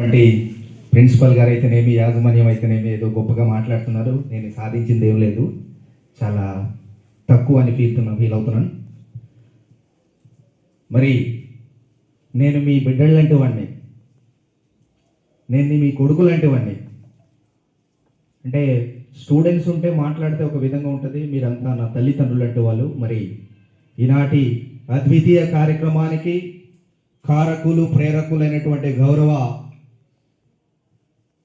వంటి ప్రిన్సిపల్ గారు అయితేనేమి యాజమాన్యం అయితేనేమి ఏదో గొప్పగా మాట్లాడుతున్నారు. నేను సాధించింది ఏం లేదు. చాలా తక్కువ అని ఫీల్ ఫీల్ అవుతున్నాను. మరి నేను మీ బిడ్డలు లాంటి వాడిని నేను మీ కొడుకు లాంటి వాడిని అంటే స్టూడెంట్స్ ఉంటే మాట్లాడితే ఒక విధంగా ఉంటుంది. మీరంతా నా తల్లిదండ్రులు వాళ్ళు. మరి ఈనాటి అద్వితీయ కార్యక్రమానికి కారకులు ప్రేరకులైనటువంటి గౌరవ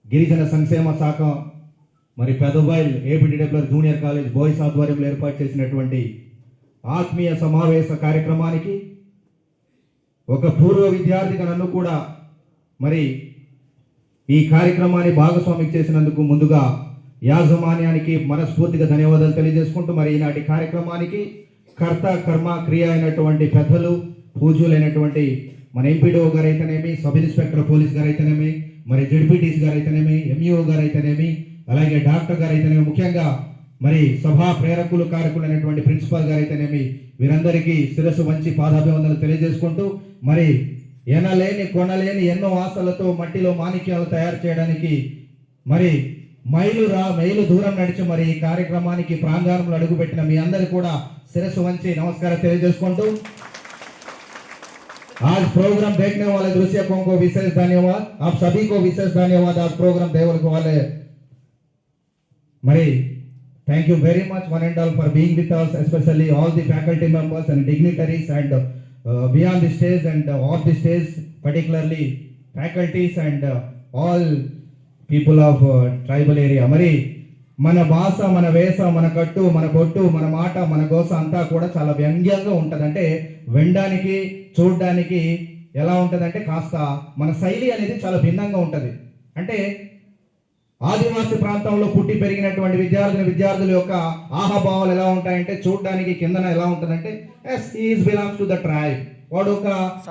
గిరిజన సంక్షేమ శాఖ మరి Pedabail APWR junior college boys ఆధ్వర్యంలో ఏర్పాటు చేసినటువంటి ఆత్మీయ సమావేశ కార్యక్రమానికి ఒక పూర్వ విద్యార్థిగా నన్ను కూడా మరి ఈ కార్యక్రమాన్ని భాగస్వామి చేసినందుకు ముందుగా యాజమాన్యానికి మనస్ఫూర్తిగా ధన్యవాదాలు తెలియజేసుకుంటూ మరి ఈనాటి కార్యక్రమానికి కర్త కర్మ క్రియ అయినటువంటి పెద్దలు పూజ్యులైనటువంటి మన ఎంపీడీఓ గారు అయితేనేమి సబ్ ఇన్స్పెక్టర్ పోలీస్ గారు అయితేనేమి మరి జడ్పీటీసీ గారు అయితేనేమి ఎంఈఓ గారు అయితేనేమి అలాగే డాక్టర్ గారు అయితేనేమి ముఖ్యంగా మరి సభా ప్రేరకులు కారకులైనటువంటి ప్రిన్సిపాల్ గారు అయితేనేమి వీరందరికీ శిరస్సు వంచి పాదాభివందనలు తెలియజేసుకుంటూ మరి ఎనలేని కొనలేని ఎన్నో ఆశలతో మట్టిలో మాణిక్యాలు తయారు చేయడానికి మరి మైలు రా మైలు దూరం నడిచి మరి ఈ కార్యక్రమానికి ప్రాంగణంలో అడుగుపెట్టిన మీ అందరు కూడా శిరస్సు వంచి నమస్కారం తెలియజేసుకుంటూ आज प्रोग्राम देखने वाले दृश्यकों को विशेष धन्यवाद। आप सभी को विशेष धन्यवाद आज प्रोग्राम देखने वाले। मरी thank you very much one and all for being with us specially all the faculty members and dignitaries and beyond the stage and of the stage particularly faculties and all people of tribal area मरी మన భాష మన వేష మన కట్టు మన బొట్టు మన మాట మన గోస అంతా కూడా చాలా వ్యంగ్యంగా ఉంటుంది అంటే వినడానికి చూడడానికి ఎలా ఉంటుందంటే కాస్త మన శైలి అనేది చాలా భిన్నంగా ఉంటుంది. అంటే ఆదివాసీ ప్రాంతంలో పుట్టి పెరిగినటువంటి విద్యార్థుల విద్యార్థుల యొక్క ఆహాభావాలు ఎలా ఉంటాయంటే చూడడానికి కిందన ఎలా ఉంటుందంటే yes is belongs to the tribe వాడు ఒక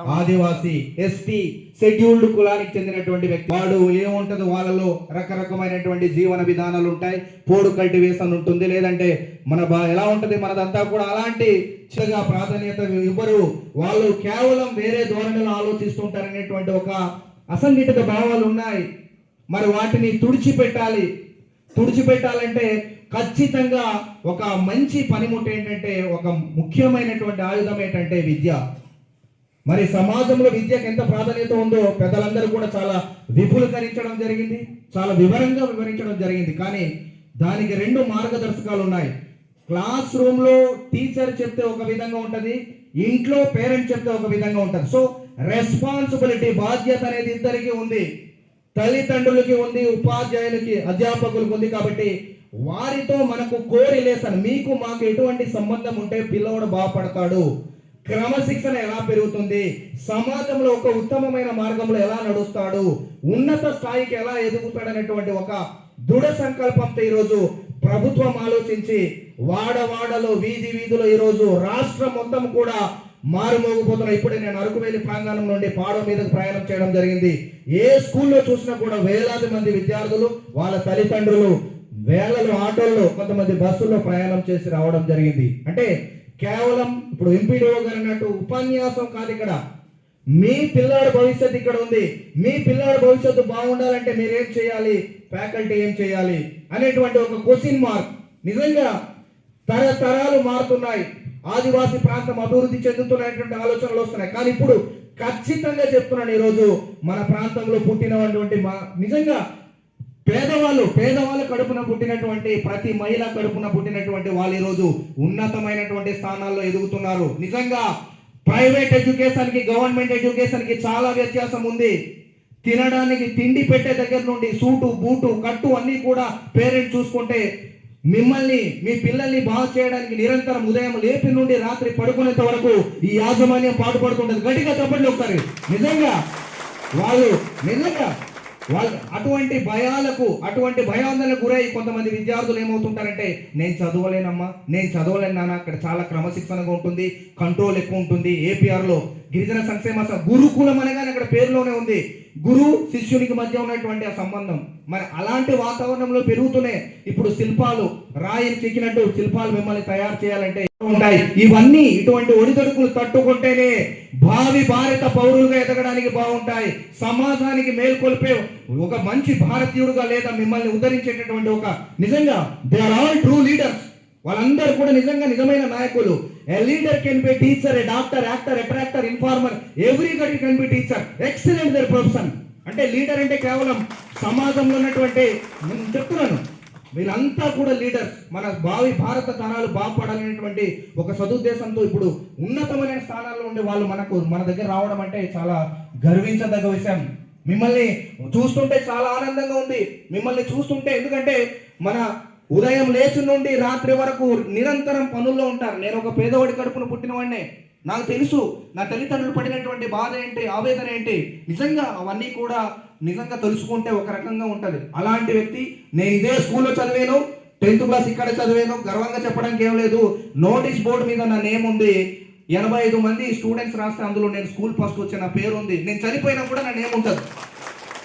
ఆదివాసి ఎస్టీ షెడ్యూల్డ్ కులానికి చెందినటువంటి వ్యక్తి. వాడు ఏముంటది వాళ్ళలో రకరకమైనటువంటి జీవన విధానాలు ఉంటాయి. పోడు కల్టివేషన్ ఉంటుంది. లేదంటే మన బా ఎలా ఉంటది మనదంతా కూడా అలాంటి చిన్నగా ప్రాధాన్యత ఇవ్వరు. వాళ్ళు కేవలం వేరే ధోరణిలో ఆలోచిస్తుంటారనేటువంటి ఒక అసంఘటిత భావాలు ఉన్నాయి. మరి వాటిని తుడిచిపెట్టాలి. తుడిచిపెట్టాలంటే ఖచ్చితంగా ఒక మంచి పనిముట్టు ఏంటంటే ఒక ముఖ్యమైనటువంటి ఆయుధం ఏంటంటే విద్య. మరి సమాజంలో విద్యకు ఎంత ప్రాధాన్యత ఉందో పెద్దలందరూ కూడా చాలా విపులీకరించడం జరిగింది చాలా వివరంగా వివరించడం జరిగింది. కానీ దానికి రెండు మార్గదర్శకాలు ఉన్నాయి. క్లాస్ రూమ్లో టీచర్ చెప్తే ఒక విధంగా ఉంటుంది ఇంట్లో పేరెంట్ చెప్తే ఒక విధంగా ఉంటుంది. సో రెస్పాన్సిబిలిటీ బాధ్యత అనేది ఇద్దరికి ఉంది. తల్లిదండ్రులకి ఉంది ఉపాధ్యాయులకి అధ్యాపకులకు ఉంది కాబట్టి వారితో మనకు కోరిలేషన్ మీకు మాకు ఎటువంటి సంబంధం ఉంటే పిల్లవాడు బాగుపడతాడు క్రమశిక్షణ ఎలా పెరుగుతుంది? సమాజంలో ఒక ఉత్తమమైన మార్గంలో ఎలా నడుస్తాడు? ఉన్నత స్థాయికి ఎలా ఎదుగుతాడు అనేటువంటి ఒక దృఢ సంకల్పంతో ఈరోజు ప్రభుత్వం ఆలోచించి వాడవాడలో వీధి వీధిలో ఈరోజు రాష్ట్రం మొత్తం కూడా మారుమోగిపోతున్న ఇప్పుడే నేను అరకువేలి ప్రాంగణం నుండి పాడో మీదకు ప్రయాణం చేయడం జరిగింది. ఏ స్కూల్లో చూసినా కూడా వేలాది మంది విద్యార్థులు వాళ్ళ తల్లిదండ్రులు వేలలో ఆటోల్లో కొంతమంది బస్సుల్లో ప్రయాణం చేసి రావడం జరిగింది. అంటే కేవలం ఇప్పుడు ఎంపీడీఓ గారు అన్నట్టు ఉపన్యాసం కాదు ఇక్కడ. మీ పిల్లాడి భవిష్యత్తు ఇక్కడ ఉంది. మీ పిల్లాడి భవిష్యత్తు బాగుండాలంటే మీరేం చేయాలి? ఫ్యాకల్టీ ఏం చేయాలి? అనేటువంటి ఒక క్వశ్చన్ మార్క్. నిజంగా తరతరాలు మారుతున్నాయి. ఆదివాసీ ప్రాంతం అభివృద్ధి చెందుతున్నటువంటి ఆలోచనలు వస్తున్నాయి. కానీ ఇప్పుడు ఖచ్చితంగా చెప్తున్నాను ఈరోజు మన ప్రాంతంలో పుట్టినటువంటి మా నిజంగా పేదవాళ్ళు పేదవాళ్ళ కడుపున పుట్టినటువంటి ప్రతి మహిళ కడుపున పుట్టినటువంటి వాళ్ళు ఈరోజు ఉన్నతమైనటువంటి స్థానాల్లో ఎదుగుతున్నారు. నిజంగా ప్రైవేట్ ఎడ్యుకేషన్కి గవర్నమెంట్ ఎడ్యుకేషన్కి చాలా వ్యత్యాసం ఉంది. తినడానికి తిండి పెట్టే దగ్గర నుండి సూటు బూటు కట్టు అన్నీ కూడా పేరెంట్స్ చూసుకుంటే మిమ్మల్ని మీ పిల్లల్ని బాగు చేయడానికి నిరంతరం ఉదయం లేపి నుండి రాత్రి పడుకునేంత వరకు ఈ యాజమాన్యం పాటుపడుతుంటుంది. గట్టిగా చెప్పండి ఒకసారి. నిజంగా వాళ్ళు నిజంగా అటువంటి భయాలకు అటువంటి భయాందోళనకు గురై కొంతమంది విద్యార్థులు ఏమవుతుంటారంటే నేను చదవలేనమ్మా నేను చదవలేను నాన్న అక్కడ చాలా క్రమశిక్షణగా ఉంటుంది కంట్రోల్ ఎక్కువ ఉంటుంది ఏపీఆర్లో గిరిజన సంక్షేమ గురుకులం అనగానే అక్కడ పేరులోనే ఉంది. గురు శిష్యునికి మధ్య ఉన్నటువంటి ఆ సంబంధం. మరి అలాంటి వాతావరణంలో పెరుగుతూనే ఇప్పుడు శిల్పాలు రాయిని చెక్కినట్టు శిల్పాలు మిమ్మల్ని తయారు చేయాలంటే ఉంటాయి. ఇవన్నీ ఇటువంటి ఒడిదొడుకులు తట్టుకుంటేనే భావి భారత పౌరులుగా ఎదగడానికి బాగుంటాయి. సమాజానికి మేల్కొల్పే ఒక మంచి భారతీయుడుగా లేదా మిమ్మల్ని ఉద్ధరించేటటువంటి ఒక నిజంగా they are all true leaders వాళ్ళందరూ కూడా నిజంగా నిజమైన నాయకులు. A leader can be teacher a doctor actor attractor informer everybody can be teacher excellent their profession అంటే లీడర్ అంటే కేవలం సమాజంలో ఉన్నటువంటి నేను చెప్తున్నాను. వీళ్ళంతా కూడా లీడర్స్. మన భావి భారత తరాలు బాగుపడాలనేటువంటి ఒక సదుద్దేశంతో ఇప్పుడు ఉన్నతమైన స్థానాల్లో ఉండే వాళ్ళు మనకు మన దగ్గర రావడం అంటే చాలా గర్వించదగ్గ విషయం. మిమ్మల్ని చూస్తుంటే చాలా ఆనందంగా ఉంది. మిమ్మల్ని చూస్తుంటే ఎందుకంటే మన ఉదయం లేచి నుండి రాత్రి వరకు నిరంతరం పనుల్లో ఉంటారు. నేను ఒక పేదవాడి కడుపును పుట్టినవాడినే. నాకు తెలుసు నా తల్లిదండ్రులు పడినటువంటి బాధ ఏంటి ఆవేదన ఏంటి? నిజంగా అవన్నీ కూడా నిజంగా తెలుసుకుంటే ఒక రకంగా ఉంటుంది. అలాంటి వ్యక్తి నేను ఇదే స్కూల్లో చదివాను టెన్త్ క్లాస్ ఇక్కడ చదివాను గర్వంగా చెప్పడానికి ఏం లేదు. నోటీస్ బోర్డు మీద నా నేమ్ ఉంది. ఎనభై ఐదు మంది స్టూడెంట్స్ రాస్తే అందులో నేను స్కూల్ ఫస్ట్ వచ్చే నా పేరు ఉంది. నేను చనిపోయినా కూడా నా నేమ్ ఉంటుంది.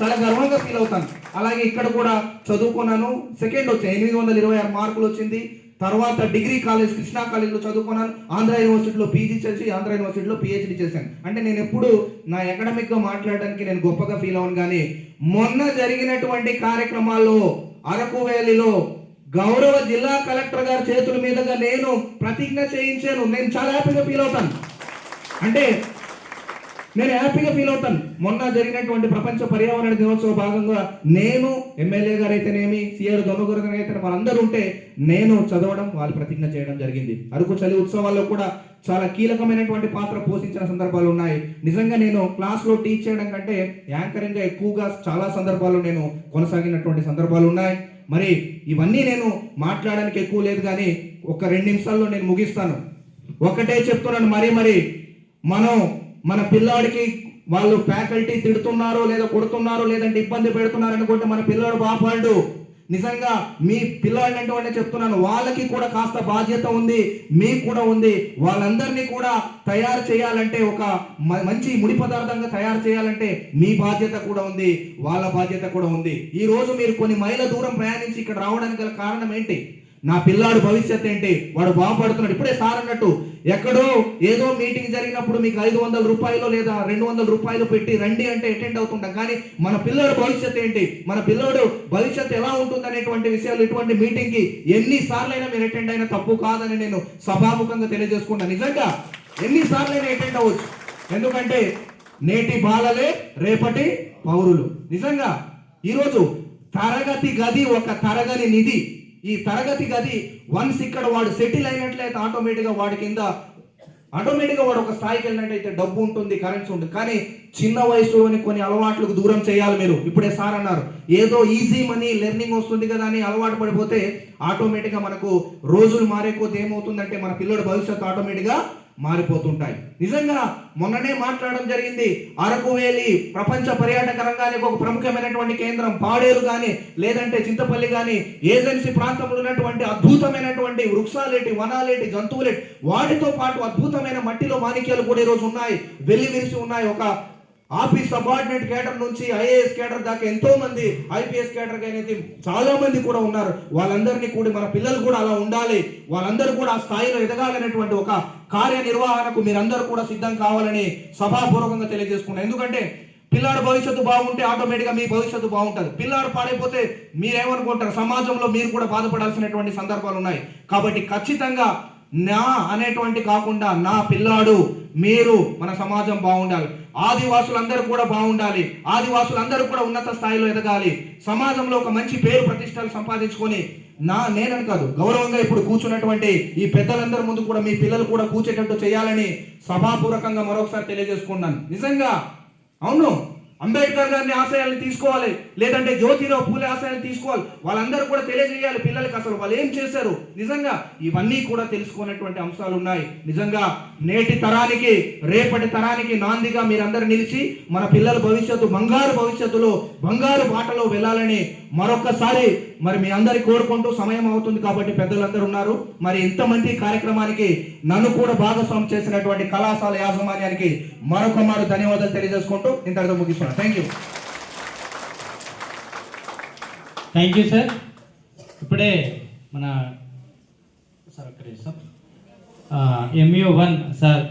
చాలా గర్వంగా ఫీల్ అవుతాను. అలాగే ఇక్కడ కూడా చదువుకున్నాను. సెకండ్ వచ్చాయి ఎనిమిది వందల ఇరవై ఆరు మార్కులు వచ్చింది. తర్వాత డిగ్రీ కాలేజ్ కృష్ణా కాలేజ్లో చదువుకున్నాను. ఆంధ్ర యూనివర్సిటీలో పీజీ చేసి ఆంధ్ర యూనివర్సిటీలో పిహెచ్డి చేశాను. అంటే నేను ఎప్పుడు నా అకాడమిక్గా మాట్లాడడానికి నేను గొప్పగా ఫీల్ అవ్వను కానీ మొన్న జరిగినటువంటి కార్యక్రమాల్లో అరకు వ్యాలీలో గౌరవ జిల్లా కలెక్టర్ గారి చేతుల మీదుగా నేను ప్రతిజ్ఞ చేయించాను. నేను చాలా హ్యాపీగా ఫీల్ అవుతాను. అంటే నేను హ్యాపీగా ఫీల్ అవుతాను. మొన్న జరిగినటువంటి ప్రపంచ పర్యావరణ దినోత్సవ భాగంగా నేను ఎమ్మెల్యే గారు అయితేనేమి సిఆర్ దొంగగురు అయితే వాళ్ళందరూ ఉంటే నేను చదవడం వాళ్ళు ప్రతిజ్ఞ చేయడం జరిగింది. అరకు చలి ఉత్సవాల్లో కూడా చాలా కీలకమైనటువంటి పాత్ర పోషించిన సందర్భాలు ఉన్నాయి. నిజంగా నేను క్లాస్లో టీచ్ చేయడం కంటే యాంకరింగ్గా ఎక్కువగా చాలా సందర్భాలు నేను కొనసాగినటువంటి సందర్భాలు ఉన్నాయి. మరి ఇవన్నీ నేను మాట్లాడడానికి ఎక్కువ లేదు కానీ ఒక రెండు నిమిషాల్లో నేను ముగిస్తాను. ఒకటే చెప్తున్నాను మరీ మరి మనం మన పిల్లాడికి వాళ్ళు ఫ్యాకల్టీ తిడుతున్నారో లేదా కొడుతున్నారో లేదంటే ఇబ్బంది పెడుతున్నారు అనుకుంటే మన పిల్లాడు బాపాడు. నిజంగా మీ పిల్లాడిని అంటే చెప్తున్నాను. వాళ్ళకి కూడా కాస్త బాధ్యత ఉంది మీకు కూడా ఉంది. వాళ్ళందరినీ కూడా తయారు చేయాలంటే ఒక మ- మంచి ముడి పదార్థంగా తయారు చేయాలంటే మీ బాధ్యత కూడా ఉంది వాళ్ళ బాధ్యత కూడా ఉంది. ఈ రోజు మీరు కొన్ని మైళ్ళ దూరం ప్రయాణించి ఇక్కడ రావడానికి గల కారణం ఏంటి? నా పిల్లాడు భవిష్యత్ ఏంటి? వాడు బాగుపడుతున్నాడు. ఇప్పుడే సార్ అన్నట్టు ఎక్కడో ఏదో మీటింగ్ జరిగినప్పుడు మీకు ఐదు వందల రూపాయలు లేదా రెండు వందల రూపాయలు పెట్టి రండి అంటే అటెండ్ అవుతుంటాం. కానీ మన పిల్లోడు భవిష్యత్ ఏంటి? మన పిల్లోడు భవిష్యత్ ఎలా ఉంటుంది అనేటువంటి విషయాలు ఇటువంటి మీటింగ్కి ఎన్ని సార్లైనా మీరు అటెండ్ అయినా తప్పు కాదని నేను సభాముఖంగా తెలియజేసుకున్నాను నిజంగా ఎన్ని సార్లైనా అటెండ్ అవ్వచ్చు. ఎందుకంటే నేటి బాలలే రేపటి పౌరులు. నిజంగా ఈరోజు తరగతి గది ఒక తరగని నిధి ఈ తరగతి గది వన్స్ ఇక్కడ వాడు సెటిల్ అయినట్లయితే ఆటోమేటిక్గా వాడి కింద ఆటోమేటిక్గా వాడు ఒక స్థాయికి వెళ్ళినట్టయితే డబ్బు ఉంటుంది కరెన్సీ ఉంటుంది. కానీ చిన్న వయసులోని కొన్ని అలవాట్లకు దూరం చేయాలి మీరు. ఇప్పుడే సార్ అన్నారు ఏదో ఈజీ మనీ లెర్నింగ్ వస్తుంది కదా అని అలవాటు పడిపోతే ఆటోమేటిక్గా మనకు రోజులు మారే కొద్ది ఏమవుతుందంటే మన పిల్లడి భవిష్యత్తు ఆటోమేటిక్గా మారిపోతుంటాయి. నిజంగా మొన్ననే మాట్లాడడం జరిగింది. అరకు వేలి ప్రపంచ పర్యాటక రంగానికి ఒక ప్రముఖమైనటువంటి కేంద్రం. పాడేరు కానీ లేదంటే చింతపల్లి కానీ ఏజెన్సీ ప్రాంతంలో ఉన్నటువంటి అద్భుతమైనటువంటి వృక్షాలేటి వనాలేటి జంతువులేటి వాటితో పాటు అద్భుతమైన మట్టిలో మాణిక్యాలు కూడా ఈరోజు ఉన్నాయి. వెల్లి విరిసి ఉన్నాయి. ఒక ఆఫీస్ సబార్డినేట్ కేటర్ నుంచి ఐఏఎస్ కేటర్ దాకా ఎంతో మంది ఐపీఎస్ కేటర్ అనేది చాలా మంది కూడా ఉన్నారు. వాళ్ళందరినీ కూడా మన పిల్లలు కూడా అలా ఉండాలి. వాళ్ళందరూ కూడా ఆ స్థాయిలో ఎదగాలనేటువంటి ఒక కార్యనిర్వహణకు మీరందరూ కూడా సిద్ధం కావాలని సభాపూర్వకంగా తెలియజేసుకున్నాను ఎందుకంటే పిల్లాడు భవిష్యత్తు బాగుంటే ఆటోమేటిక్గా మీ భవిష్యత్తు బాగుంటుంది. పిల్లాడు పాడైపోతే మీరేమనుకుంటారు? సమాజంలో మీరు కూడా బాధపడాల్సినటువంటి సందర్భాలు ఉన్నాయి. కాబట్టి ఖచ్చితంగా నా అనేటువంటి కాకుండా నా పిల్లాడు మీరు మన సమాజం బాగుండాలి. ఆదివాసులందరూ కూడా బాగుండాలి. ఆదివాసులందరూ కూడా ఉన్నత స్థాయిలో ఎదగాలి. సమాజంలో ఒక మంచి పేరు ప్రతిష్టలు సంపాదించుకొని నా నేనని కాదు గౌరవంగా ఇప్పుడు కూర్చున్నటువంటి ఈ పెద్దలందరి ముందు కూడా మీ పిల్లలు కూడా కూర్చేటట్టు చేయాలని సభాపూర్వకంగా మరొకసారి తెలియజేసుకున్నాను నిజంగా అవును అంబేద్కర్ గారిని ఆశయాలను తీసుకోవాలి లేదంటే జ్యోతిరావు పూలే ఆశయాలు తీసుకోవాలి. వాళ్ళందరూ కూడా తెలియజేయాలి పిల్లలకి అసలు వాళ్ళు ఏం చేశారు. నిజంగా ఇవన్నీ కూడా తెలుసుకున్నటువంటి అంశాలు ఉన్నాయి. నిజంగా నేటి తరానికి రేపటి తరానికి నాందిగా మీరందరూ నిలిచి మన పిల్లల భవిష్యత్తు బంగారు భవిష్యత్తులో బంగారు బాటలో వెళ్ళాలని మరొకసారి మరి మీ అందరి కోరుకుంటూ సమయం అవుతుంది కాబట్టి పెద్దలందరూ ఉన్నారు. మరి ఇంతమంది కార్యక్రమానికి నన్ను కూడా భాగస్వామి చేసినటువంటి కళాశాల యాజమాన్యానికి మరొక మారు ధన్యవాదాలు తెలియజేసుకుంటూ ఇంతటితో ముగిస్తున్నాను. Thank you thank you sir ఇప్పుడే మన సార్ ఒక్క ఎంయూ వన్ సార్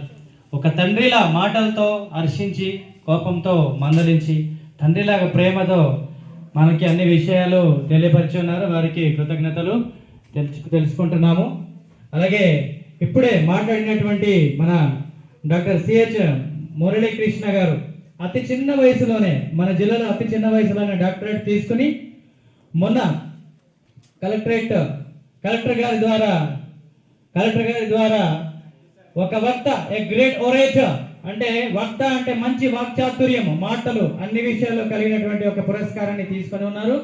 ఒక తండ్రిలా మాటలతో హర్షించి కోపంతో మందలించి తండ్రిలాగా ప్రేమతో మనకి అన్ని విషయాలు తెలియపరిచి ఉన్నారు. వారికి కృతజ్ఞతలు తెలుసు తెలుసుకుంటున్నాము. అలాగే ఇప్పుడే మాట్లాడినటువంటి మన డాక్టర్ సిహెచ్ మురళీకృష్ణ గారు అతి చిన్న వయసులోనే మన జిల్లాలో అతి చిన్న వయసులోనే డాక్టరేట్ తీసుకుని మొన్న కలెక్టరేట్ కలెక్టర్ గారి ద్వారా కలెక్టర్ గారి ద్వారా ఒక వక్త ఏ గ్రేట్ ఒరేచర్ అంటే వక్త అంటే మంచి వాక్చాతుర్యము. మాటలు అన్ని విషయాల్లో కలిగినటువంటి ఒక పురస్కారాన్ని తీసుకొని ఉన్నారు.